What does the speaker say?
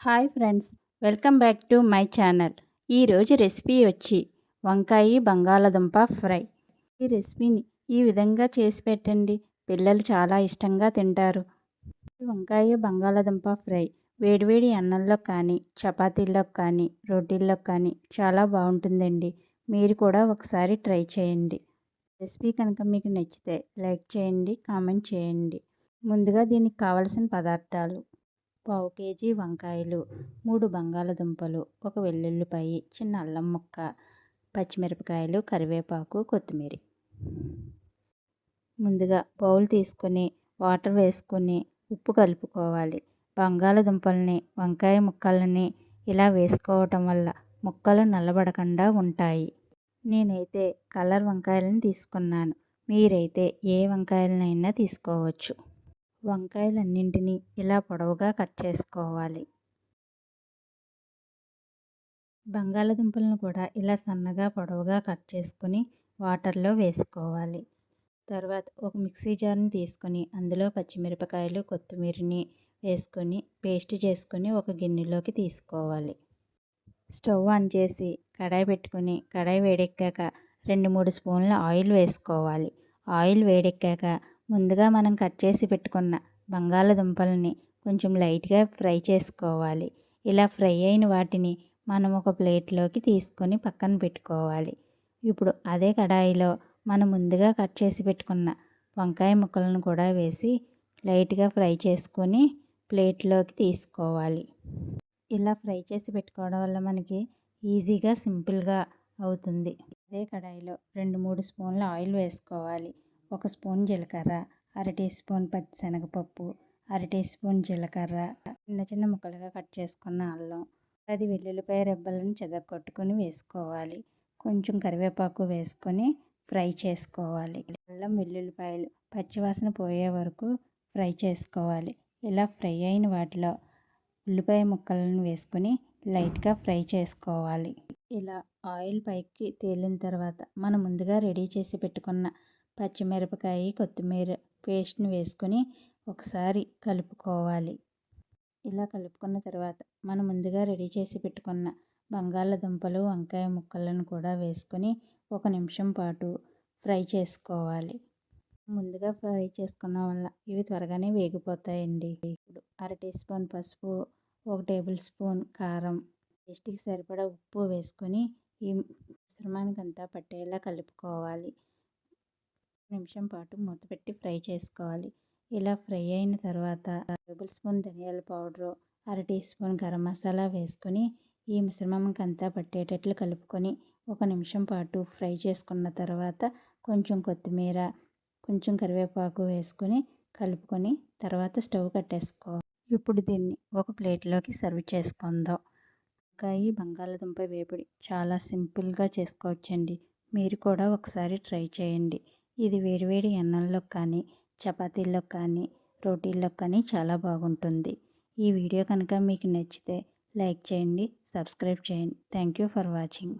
Hi friends welcome back to my channel. ఈరోజు recipe వచ్చి వంకాయ బంగాళదుంప ఫ్రై. ఈ రెసిపీని ఈ విధంగా చేసి పెట్టండి. పిల్లలు చాలా ఇష్టంగా తింటారు. వంకాయ బంగాళదుంప ఫ్రై వేడివేడి అన్నంలో కానీ చపాతీల్లో కానీ రోటీల్లో కానీ చాలా బాగుంటుందండి. మీరు కూడా ఒకసారి ట్రై చేయండి. రెసిపీ కనుక మీకు నచ్చితే లైక్ చేయండి కామెంట్ చేయండి. ముందుగా దీనికి కావలసిన పదార్థాలు పావు కేజీ వంకాయలు మూడు బంగాళదుంపలు ఒక వెల్లుల్లిపాయి చిన్న అల్లం ముక్క పచ్చిమిరపకాయలు కరివేపాకు కొత్తిమీర. ముందుగా బౌల్ తీసుకొని వాటర్ వేసుకొని ఉప్పు కలుపుకోవాలి. బంగాళదుంపల్ని వంకాయ ముక్కలని ఇలా వేసుకోవటం వల్ల ముక్కలు నల్లబడకుండా ఉంటాయి. నేనైతే కలర్ వంకాయలను తీసుకున్నాను. మీరైతే ఏ వంకాయలనైనా తీసుకోవచ్చు. వంకాయలన్నింటినీ ఇలా పొడవుగా కట్ చేసుకోవాలి. బంగాళదుంపలను కూడా ఇలా సన్నగా పొడవుగా కట్ చేసుకుని వాటర్లో వేసుకోవాలి. తర్వాత ఒక మిక్సీ జార్ని తీసుకొని అందులో పచ్చిమిరపకాయలు కొత్తిమీరని వేసుకొని పేస్ట్ చేసుకొని ఒక గిన్నెలోకి తీసుకోవాలి. స్టవ్ ఆన్ చేసి కడాయి పెట్టుకుని కడాయి వేడెక్కాక రెండు మూడు స్పూన్ల ఆయిల్ వేసుకోవాలి. ఆయిల్ వేడెక్కాక ముందుగా మనం కట్ చేసి పెట్టుకున్న బంగాళదుంపలని కొంచెం లైట్గా ఫ్రై చేసుకోవాలి. ఇలా ఫ్రై అయిన వాటిని మనం ఒక ప్లేట్లోకి తీసుకొని పక్కన పెట్టుకోవాలి. ఇప్పుడు అదే కడాయిలో మనం ముందుగా కట్ చేసి పెట్టుకున్న వంకాయ ముక్కలను కూడా వేసి లైట్గా ఫ్రై చేసుకొని ప్లేట్లోకి తీసుకోవాలి. ఇలా ఫ్రై చేసి పెట్టుకోవడం వల్ల మనకి ఈజీగా సింపుల్గా అవుతుంది. అదే కడాయిలో రెండు మూడు స్పూన్ల ఆయిల్ వేసుకోవాలి. ఒక స్పూన్ జీలకర్ర అర టీ స్పూన్ పచ్చిశనగపప్పు అర టీ స్పూన్ జీలకర్ర చిన్న చిన్న ముక్కలుగా కట్ చేసుకున్న అల్లం పది వెల్లుల్లిపాయ రెబ్బలను చెదగొట్టుకొని వేసుకోవాలి. కొంచెం కరివేపాకు వేసుకొని ఫ్రై చేసుకోవాలి. అల్లం వెల్లుల్లిపాయలు పచ్చివాసన పోయే వరకు ఫ్రై చేసుకోవాలి. ఇలా ఫ్రై అయిన వాటిలో ఉల్లిపాయ ముక్కలను వేసుకొని లైట్గా ఫ్రై చేసుకోవాలి. ఇలా ఆయిల్ పైకి తేలిన తర్వాత మనం ముందుగా రెడీ చేసి పెట్టుకున్న పచ్చిమిరపకాయ కొత్తిమీర పేస్ట్ని వేసుకొని ఒకసారి కలుపుకోవాలి. ఇలా కలుపుకున్న తర్వాత మనం ముందుగా రెడీ చేసి పెట్టుకున్న బంగాళదుంపలు వంకాయ ముక్కలను కూడా వేసుకొని ఒక నిమిషం పాటు ఫ్రై చేసుకోవాలి. ముందుగా ఫ్రై చేసుకున్న వల్ల ఇవి త్వరగానే వేగిపోతాయండి. ఇప్పుడు అర టీ స్పూన్ పసుపు ఒక టేబుల్ స్పూన్ కారం టేస్ట్కి సరిపడా ఉప్పు వేసుకొని ఈ మిశ్రమానికి అంతా పట్టేలా కలుపుకోవాలి. నిమిషం పాటు మూతపెట్టి ఫ్రై చేసుకోవాలి. ఇలా ఫ్రై అయిన తర్వాత టేబుల్ స్పూన్ ధనియాల పౌడరు అర టీ స్పూన్ గరం మసాలా వేసుకొని ఈ మిశ్రమంకంతా పట్టేటట్లు కలుపుకొని ఒక నిమిషం పాటు ఫ్రై చేసుకున్న తర్వాత కొంచెం కొత్తిమీర కొంచెం కరివేపాకు వేసుకొని కలుపుకొని తర్వాత స్టవ్ కట్టేసుకోవాలి. ఇప్పుడు దీన్ని ఒక ప్లేట్లోకి సర్వ్ చేసుకుందాం. కాయి బంగాళదుంప వేపుడి చాలా సింపుల్గా చేసుకోవచ్చండి. మీరు కూడా ఒకసారి ట్రై చేయండి. ఇది వేడివేడి అన్నంలో కానీ చపాతీల్లో కానీ రోటీల్లో కానీ చాలా బాగుంటుంది. ఈ వీడియో కనుక మీకు నచ్చితే లైక్ చేయండి సబ్స్క్రైబ్ చేయండి. Thank you for watching.